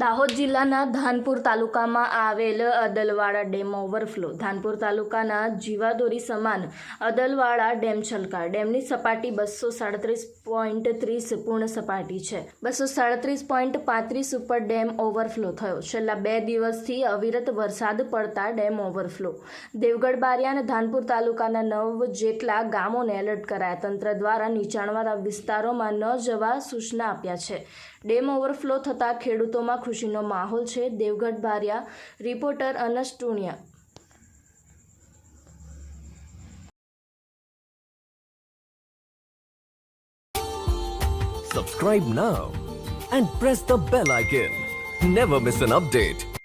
દાહોદ જિલ્લાના ધાનપુર તાલુકામાં આવેલ અદલવાડા ડેમ ઓવરફ્લો. ધાનપુર તાલુકાના જીવાદોરી સમાન અદલવાડા ડેમ છલકા ડેમની સપાટી બસો સાડત્રીસ પોઈન્ટ ત્રીસ પૂર્ણ સપાટી છે. બસો સાડત્રીસ પોઈન્ટ પાંત્રીસ ઉપર ડેમ ઓવરફ્લો થયો. છેલ્લા બે દિવસથી અવિરત વરસાદ પડતા ડેમ ઓવરફ્લો. દેવગઢ બારિયા અને ધાનપુર તાલુકાના નવ જેટલા ગામોને એલર્ટ કરાયા. તંત્ર દ્વારા નીચાણવાળા વિસ્તારોમાં ન જવા સૂચના આપ્યા છે. ડેમ ઓવરફ્લો થતાં ખેડૂતોમાં ખુશીનો માહોલ છે Devgadh Baria reporter Anas Tuniya Subscribe now and press the bell icon. Never miss an update.